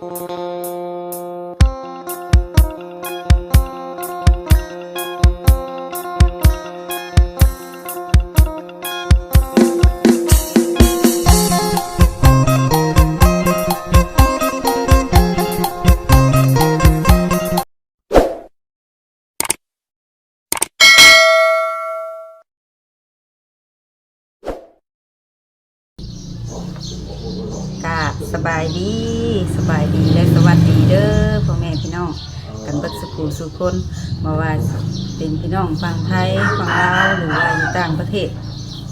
กายดีสบายดีและสวัสดีเด้อพ่อแม่พี่น้องกันเบิดสุขสุคนมาว่าเป็นพี่น้องฝั่งไทยฝั่งลาวหรือว่าอยู่ต่างประเทศ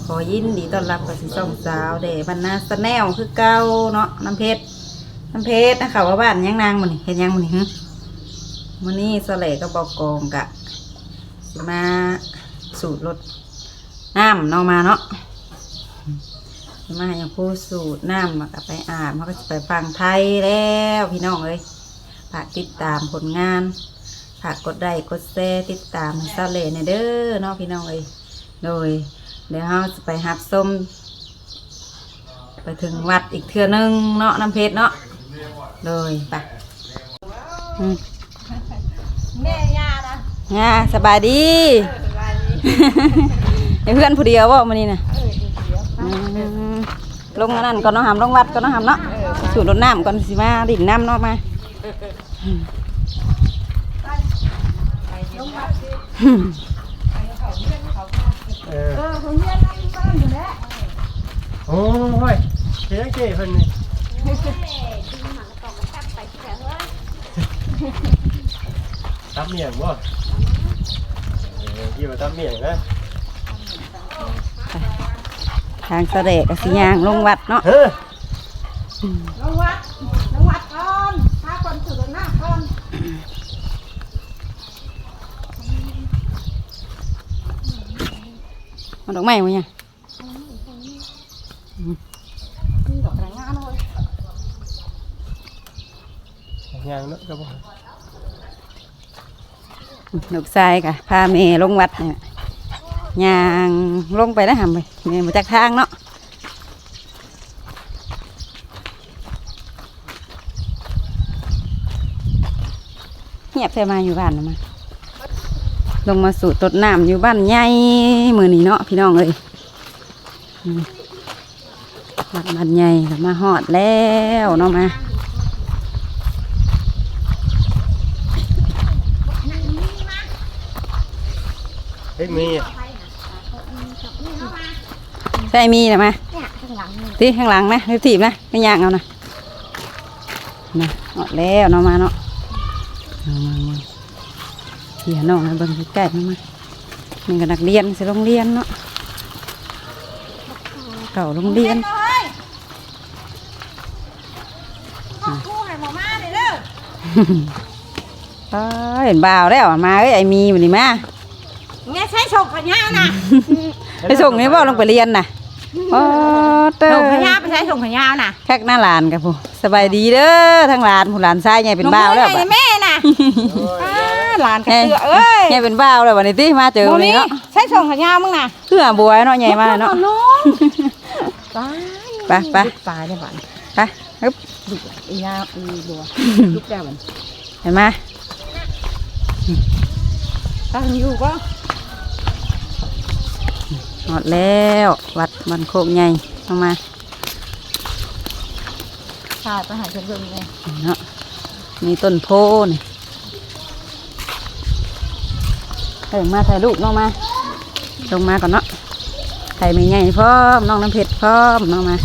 ขอยินดีต้อนรับกับสิส่องสาวเดบรรณาสแนลคือเก่าเนาะน้ำเพชรน้ำเพชรนะคะว่าบ้านยังนางมันนี่เห็นยังมันนี่ฮะมันนี่สเลก็บอกกองกะมาสูตรรสน้ำนาะมาเนาะ มาอย่างผู้สูตรน้ำมากับไปอาบมันก็จะไปฟังไทยแล้วพี่น้องเลยฝากติดตามผลงานฝากกดไลค์กดแชร์ติดตามซาเลในเด้อเนาะพี่น้องเลยโดย เดี๋ยวเราจะไปหับส้มไปถึงวัดอีกเทื่อนึงเนาะน้ำเพชรเนาะโดยไปอืมแม่ย่านะง่าสบายดีสบายดีไอ้เพื่อนผู้เดียวว่ามันนี่นะ ลงอันนั่นก่อนเนาะหามลงวัดก่อนเนาะหามเนาะสูดรดน้ำก่อนสิมาดิ่นน้ำเนาะมาเออเออผมเรียนนั่งบ้านอยู่แล้วโอ้ยเจ๊เจ๊เพิ่นนี่ตับเมียงบ่เออที่ว่าตับเมียงนะ ทางเสด็จกสิยางลงวัดเนาะเฮ้อน้องวัดน้องวัดก่อนพาคนสู่หน้าก่อนมันดอกไม้มั้ยเนี่ยมีดอกกระงานเลยยางเนาะก็บ่ดอกทรายกะพาเมลงวัดเนี่ย ยางลงไปแล้วหามไปเมมาจากทางเนาะเงียบใช่มาอยู่บ้านนะมาลงมาสู่ตดน้ำอยู่บ้านใหญ่มือนี้เนาะพี่น้องเลยบ้านบ้านใหญ่มาหอดแล้วเนาะมาเฮ้ยมีอะ ใช่มีนะมาเนี่ยข้างหลังนี่ที่ข้างหลังนะรีบถีบนะไม่ยางเอานะนะเอาแล้วเนาะมาเนาะเอามามาเหียน้องนะเบิ่งใกล้ๆมามานี่ก็นักเรียนสิโรงเรียนเนาะเก่าโรงเรียนเฮ้ยห้องคู่ให้หมอมาเลยเด้อเอ้ยเห็นบ่าวแล้วอะมาเอ้ยไอ้มีมันนี่มาแม่ใช้ส่งพญานะ ไปส่งนี่บ่ลงไปเรียนน่ะโอ้เต้ส่งพญาไปใช้ส่งพญานะแคกหน้าหลานกับผู้สบายดีเด้อทั้งหลานผู้หลานชายใหญ่เป็นบ่าวแล้วหนูบัให้ดแม่น่ะอ่าหลานกระเตือเอ้ยใหญ่เป็นบ่าวแล้ววันนี้ติมาเจอโมวันนี่นี้เนาะใช้ส่งพญามึงน่ะเพื่อบัวเนาะใหญ่มากเนาะน้องตายไปไปตายได้บ้านไปฮึบดุอียาอีบัวลุกได้มันเห็นไหมตั้งอยู่ก็ หมดแล้ววัดมันโคกใหญ่เข้ามาชาไปหาเชิญเบิ่งเลยเนาะมีต้นโพนี่เอ้ยมาถ่ายรูปน้องมาลงมาก่อนเนาะถ่ายไม่ใหญ่พร้อมน้องน้ำเพชรพร้อมน้องมา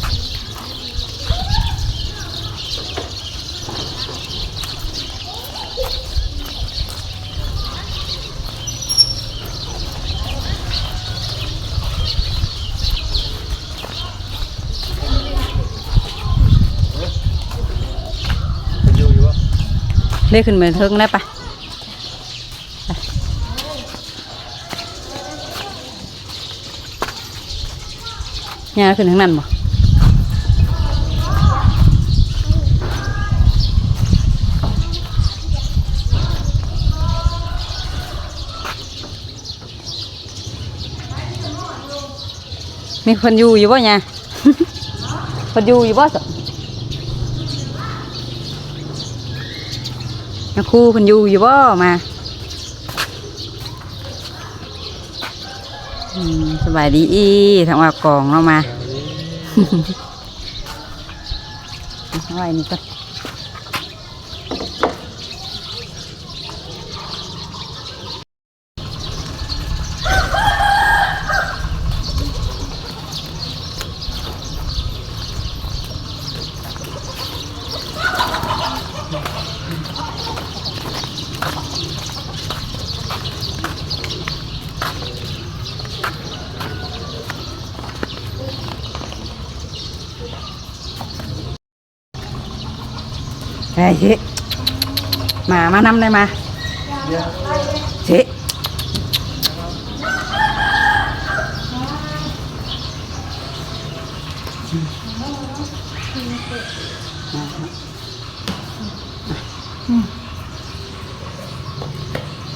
เรียกขึ้นมาเทิงได้ปะไปยาขึ้นทางนั้นบ่มีคนอยู่อยู่บ่เนี่ยคนอยู่อยู่บ่สิ นักคู่พิ่นอยู่อยู่บ่มาสบายดีอีทางว่ากองเรามา ไว้นี่ก็ Nè chị. Mà má năm đây mà. Chị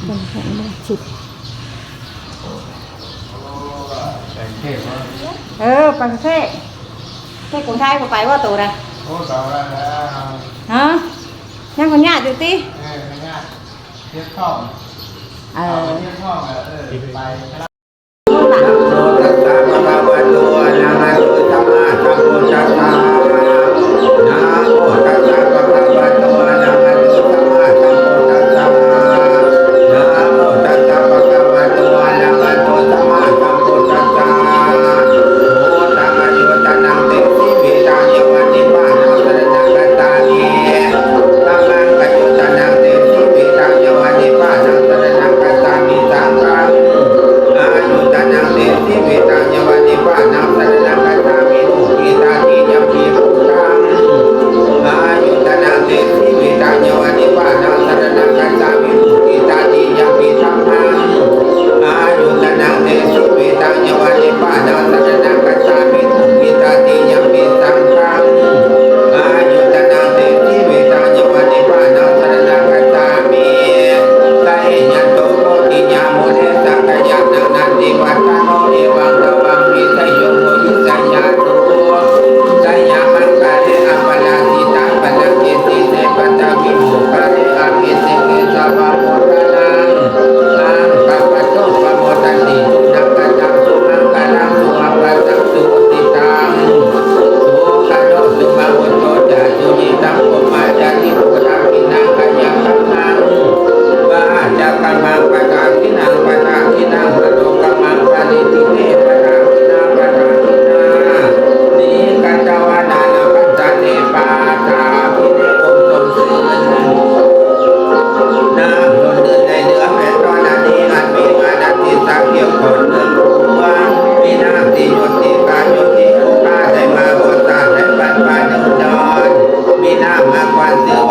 Cẩn thận đây chị. Ừ, bằng xe xe cũng thay của phải qua tù này Ô, tàu ra Hả? ยังคนยากอยู่ติเออไม่ยากเรียกข้องเออเรียกข้องอะเออไป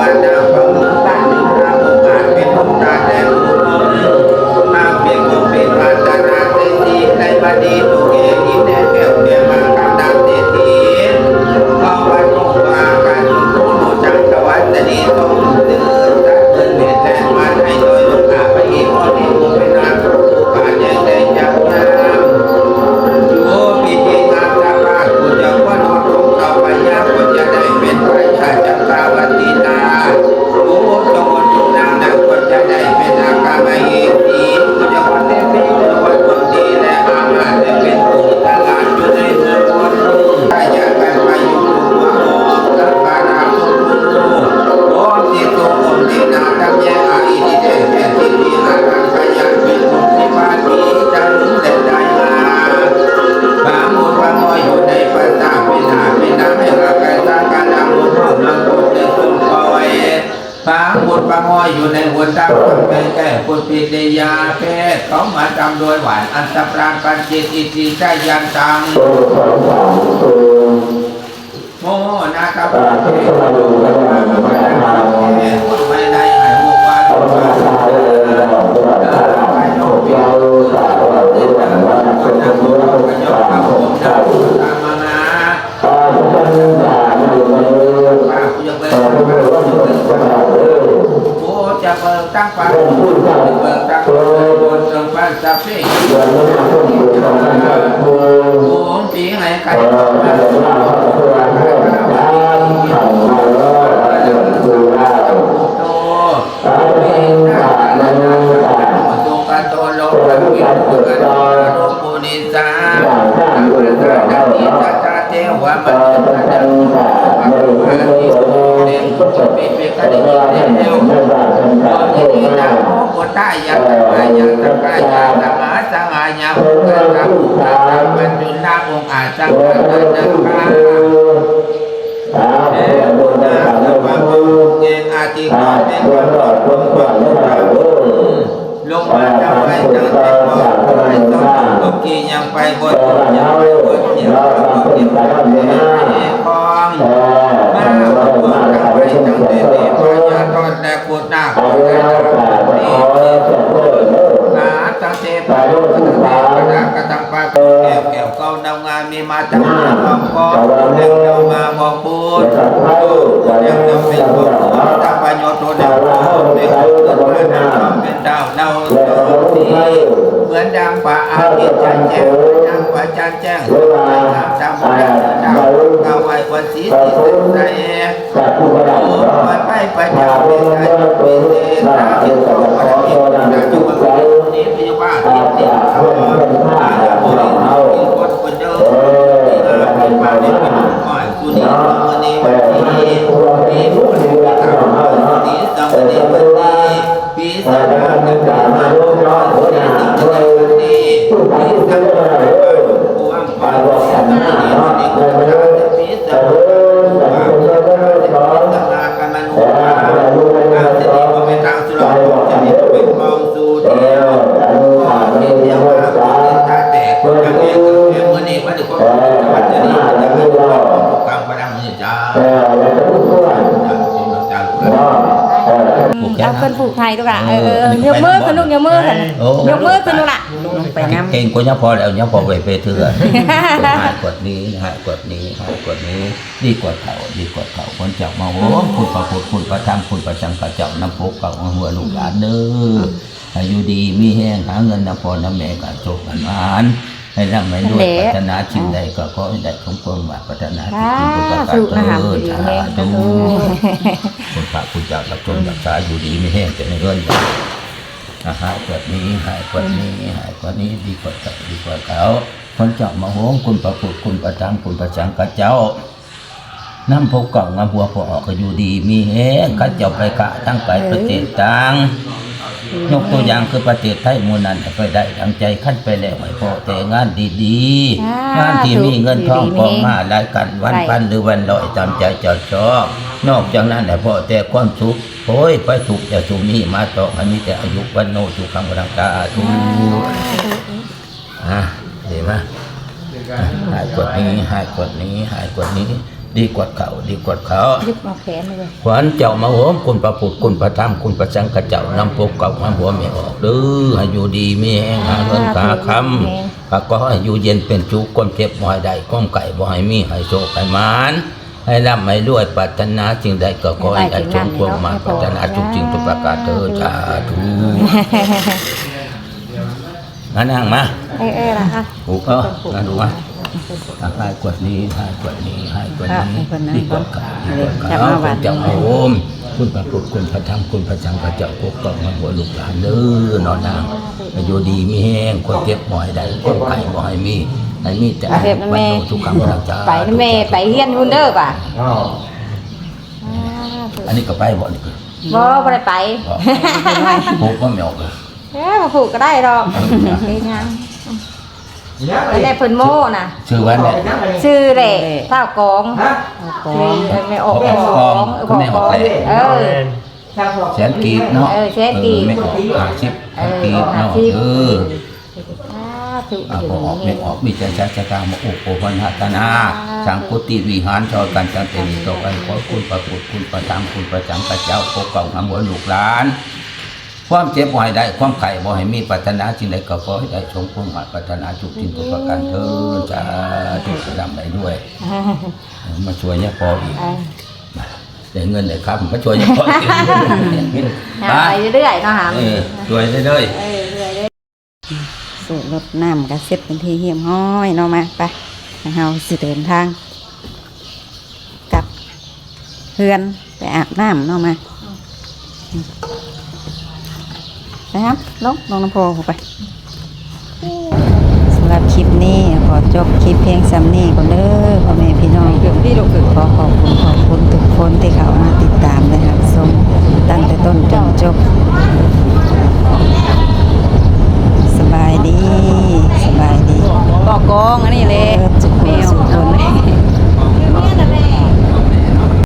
Hallelujah. อยอยู่ในหัวใจคนเป็นแก่คนปิดยาเพศเองมาจำโดยหวานอันตปราณปัญจิตอิติใจยันตังโมนาคาปาเทวะดูนะมะนาเทวไม่ได้หายมุกวาดุวาสาเลนะไปโนเปียวสาวะเจันติตาตาเทวะมัจจุตังอัคคติสุเดนปิเมฆเดนิเทวะตอนนี้นาโมกุตายะตะกายะตะกายะตะมาสังอายะภูตะตะภูตะตะมัจจุนาองอาสังอาตะตะกาเอวุนาสัมมุเจนอาติกาเนวันตอดวันตอดวันตอด ไปจังแต่บ่ไปต้องลงกียังไปบนยังไปบนยังไปบนยังไปบนคองมาบนจังไปจังแต่นี่พญาตอนแต่กุดนาคนี่นาตังเตปะตังเตปะดากตังปะ แก้วแก้วเก้าดาวงามมีมาจากทองกอเลี้ยงเดามาบอกพูดเลี้ยงเดาเป็นบอกตาปัญโยโตเดาเป็นเกิดมาดาวเป็นดาวเดาดีเหมือนดังป่าอาทิตย์จันแจ้งดังป่าจันแจ้งตามดาวดาวเก้าไว้วันสีสีสุดใจไปไปไปทางเป็นไงเป็นเองนะเป็นของอะไรนะจุกเป็ นนี้เป็นว่าที่ที่เขาอาจจะบรารที่คนคนเดิมที่อาเป็นมาเป็นเป็นหอยคุณนี่วันนี้วันนี้มีผู้ที่ทำวันนี้สังวันนี้วันนี้ปีสามหนึ่งสามห้าหกเจ็ดแปดเก้วัน กมือขึ้นลูกล่ะ ลงไปน้ำ เก่งกว่านี้พอแล้วเนี่ยพอไปไปเถื่อนหายกดนี้หายกดนี้หายกดนี้ ดีกว่าเขาดีกว่าเขาคนจับมาโอ้คุณประพุทธคุณประธรรมคุณประจังกระเจ้าน้ำพุเก่าหัวลูกหลานเด้ออายุดีมีแห้งหาเงินน้ำพอน้ำแม่กันโชคกันมานให้ร่ำให้รวยพัฒนาชิ้นใดก็ขอให้ได้สมความหวังพัฒนาที่สาจริงประการธุเถินะคะดดีสาแฮงธุสาธุคุณพระคุณเจ้ารับชมรักษาอยู่ดีไม่แห้งแต่ในเงินอา หายกว่านี้หายกว่านี้หายกว่านี้ดีกว่าเก่าดีกว่าเขาคนเจ้ามาโหงคุณประพุทธคุณประจังคุณประจังกระเจ้าน้ำพกกล่องมาบัวพอออกก็อยู่ดีมีแห้งข้าเจ้าไปกะตั้งไปประเทศต่างยกตัวอย่างคือประเทศไทยหมูนันให้ไปได้ดังใจขั้นไปแล้วให้พอแต่งานดีๆงานที่มีเงินทองกองมารายกันวันพันหรือวันลอยตามใจเจ้าชอบ นอกจากนั้นให้พอแต่ความสุขโอ้ยไปถูกจะสุขนี้มาต่อให้มีแต่อายุวันโนสุขังวรังกาทุอะเห็นไหมอะหายกว่านี้หายกว่านี้หายกว่านี้ ดีกว่าเขาดีกว่าเขายึดมาแขนเลยขวัญเจ้ามาโหมคุณประพุทธคุณประธรรมคุณประสังกะเจ้านำปกเก่ามาหัวไม่ออกเด้อให้อยู่ดีมีแห้งหาเงินหาคำก็ก็ให้อยู่เย็นเป็นชุกความเจ็บบ่ให้ได้ความไก่บ่ให้มีให้โชคให้มาน ให้ร่ำให้รวยปรารถนาสิ่งใดก็ขอให้ได้สมความหมายปรารถนาทุกสิ่งทุกประการเถิดสาธุงั้นนั่งมาเออเออล่ะค่ะผูกเออนั่งดูมาหายกวดนี้หายกวดนี้หายกวดนี้ดีกว่าเก่าดีกว่าเก่าคุณเจ้าโอมคุณพระพุทธคุณพระธรรมคุณพระสังฆเจ้าปกป้องมาหัวลูกหลานเด้อนอนนางอายุดีมีแห้งคนเจ็บบ่อยใดคนไข้บ่ให้มี ให้มีแต่เทพนะวันแม่โนทุกครั้งวันจ้าไปนะแม่ไปเฮียนหุ่นเด้อป่ะอันนี้ก็ไปบ่นี่บ่บ่ได้ไปผูกก็ไม่ออกเลยเอ้มาผูกก็ได้ดอกเฮ็ดยังไม่ได้เพิ่นโม่น่ะ ชื่อวันเนี่ยชื่อแหละเท่ากองชื่อไม่ออกไม่ออกเออพอกองเออ แสนกีบเนาะเออแสนกีบ ไม่ออกห้าสิบเออกีบเนาะห้าสิบเออ ถูกอะอยู่พอออกไม่นี่ ออกมีใจชักการมาโอโอพันหัตนาสังกุติวิหารชอยกันจันเตนีต่อไปขอคุณประพุทธคุณประธรรมคุณประจังพระเจ้าปกป้องทำหัวลูกหลาน ความเจ็บบ่ให้ได้ ความไข่บ่ให้มีปรารถนาสิ่งใดก็ขอให้ได้สมความหมายปรารถนาทุกสิ่งทุกประการเถิดจ้าทุกระดับไปด้วย มาช่วยเนี่ยพออีกเออได้เงินได้ครับ มาช่วยเนี่ยพออีกหาไปเรื่อยๆเนาะหาเออช่วยได้เลย เออเรื่อยๆเรื่อย สูตรรดน้ำก็เสร็จเป็นทีเหี่ยมห้อยเนาะมาไปเฮาสิเดินทางกลับเพื่อนไปอาบน้ำเนาะมาไปครับลงลงน้ำโพไปสำหรับคลิปนี้ขอจบคลิปเพียงซ้ำนี้ก่อนเด้อพ่อแม่พี่น้องเกือบพี่ลูกขอขอบคุณขอบคุณทุกคนที่เข้ามาติดตามนะครับชมตั้งแต่ต้นจนจบ บายดีสบายดีบอกกองอันนี้เลยแมวสุดทน